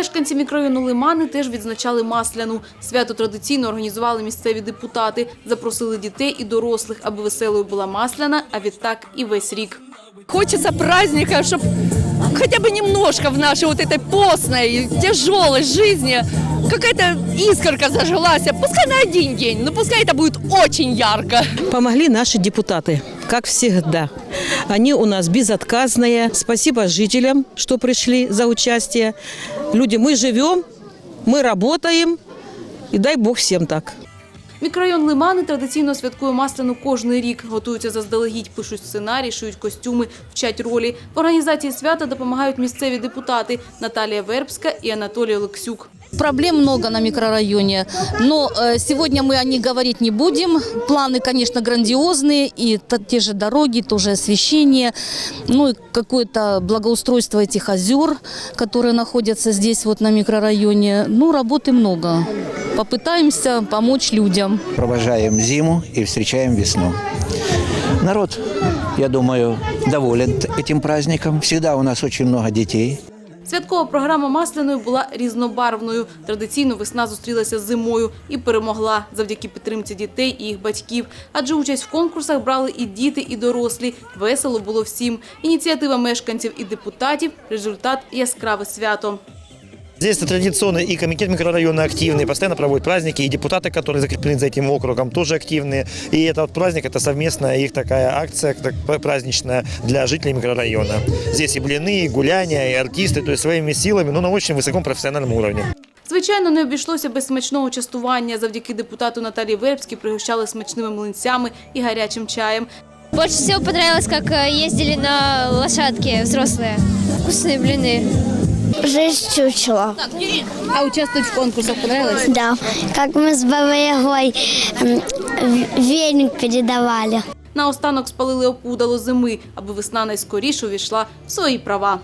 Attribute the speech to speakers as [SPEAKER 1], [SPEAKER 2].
[SPEAKER 1] Мешканці мікрорайону Лимани теж відзначали Масляну. Свято традиційно організували місцеві депутати. Запросили дітей і дорослих, аби веселою була Масляна, а відтак і весь рік.
[SPEAKER 2] Хочется праздника, чтобы хотя бы немножко в нашей вот этой постной, тяжелой жизни какая-то искорка зажглась. Пускай на один день, но пускай это будет очень ярко.
[SPEAKER 3] Помогли наши депутаты, как всегда. Они у нас безотказные. Спасибо жителям, что пришли за участие. Люди, мы живем, мы работаем, и дай Бог всем так.
[SPEAKER 1] Мікрорайон Лимани традиційно святкує Масляну кожний рік. Готуються заздалегідь, пишуть сценарій, шиють костюми, вчать ролі. В організації свята допомагають місцеві депутати Наталія Вербська і Анатолій Олексюк.
[SPEAKER 4] Проблем много на микрорайоне, но э, сегодня мы о них говорить не будем. Планы, конечно, грандиозные, и та- те же дороги, тоже освещение, ну и какое-то благоустройство этих озер, которые находятся здесь вот на микрорайоне. Ну, работы много. Попытаемся помочь людям.
[SPEAKER 5] провожаем зиму и встречаем весну. Народ, я думаю, доволен этим праздником. Всегда у нас очень много детей.
[SPEAKER 1] Святкова програма Масляної була різнобарвною. Традиційно весна зустрілася з зимою і перемогла завдяки підтримці дітей і їх батьків. Адже участь в конкурсах брали і діти, і дорослі. Весело було всім. Ініціатива мешканців і депутатів – результат – яскраве свято.
[SPEAKER 6] Здесь традиционно и комитет микрорайона активный, постоянно проводит праздники, и депутаты, которые закреплены за этим округом, тоже активные. И этот вот праздник – это совместная их такая акция так, праздничная для жителей микрорайона. Здесь и блины, и гуляния, и артисты, то есть своими силами, но на очень высоком профессиональном уровне.
[SPEAKER 1] Звичайно, не обійшлося без смачного частування. Завдяки депутату Наталії Вербській пригощали смачними млинцями і гарячим чаєм.
[SPEAKER 7] Больше всего понравилось, как э, ездили на лошадке взрослые. Вкусные блины.
[SPEAKER 8] Жизнь чучела.
[SPEAKER 1] А участвовать в конкурсах понравилось?
[SPEAKER 8] Да. Как мы с Бабой Ягой веник передавали.
[SPEAKER 1] Наостанок спалили опудало зими, аби весна найскоріше увійшла в свої права.